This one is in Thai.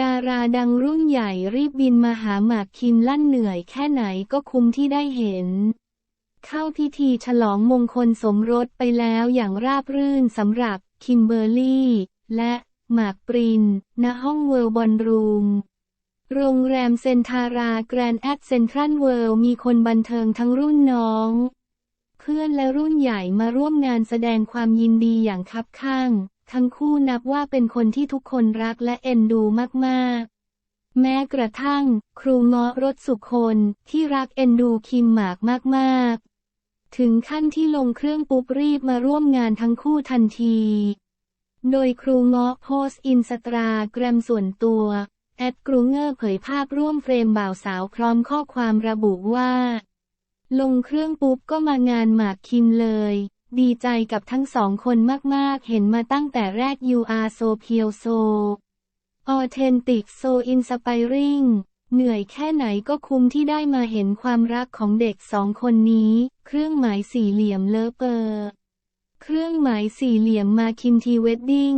ดาราดังรุ่นใหญ่รีบบินมาหาหมากคิมลั่นเหนื่อยแค่ไหนก็คุ้มที่ได้เห็น เข้าพิธีฉลองมงคลสมรสไปแล้วอย่างราบรื่นสำหรับคิมเบอร์รี่ และหมากปริน ณห้องเวิลด์บอลรูม โรงแรมเซนทาราแกรนด์แอดเซนทรัลเวิลด์มีคนบันเทิงทั้งรุ่นน้อง เพื่อนและรุ่นใหญ่มาร่วมงานแสดงความยินดีอย่างคับข้าง ทั้งคู่นับว่าเป็นคนที่ทุกคนรักและเอ็นดูมากๆ แม้กระทั่ง ครูเงาะรถสุคนที่รักเอ็นดูคิมหมากมากๆ ถึงขั้นที่ลงเครื่องปุ๊บรีบมาร่วมงานทั้งคู่ทันที โดยครูเงาะโพสต์อินสตาแกรมส่วนตัวแอดกรูเงอร์เผยภาพร่วมเฟรมบ่าวสาวพร้อมข้อความระบุว่า ลงเครื่องปุ๊บก็มางานหมากคิมเลย ดีใจกับทั้งสองคนมากๆ เห็นมาตั้งแต่แรก You are so pure so authentic so inspiring เหนื่อยแค่ไหนก็คุ้มที่ได้มาเห็นความรักของเด็กสองคนนี้ เครื่องหมายสี่เหลี่ยมเลอเปอร์ เครื่องหมายสี่เหลี่ยมมาคิมทีเวดดิ้ง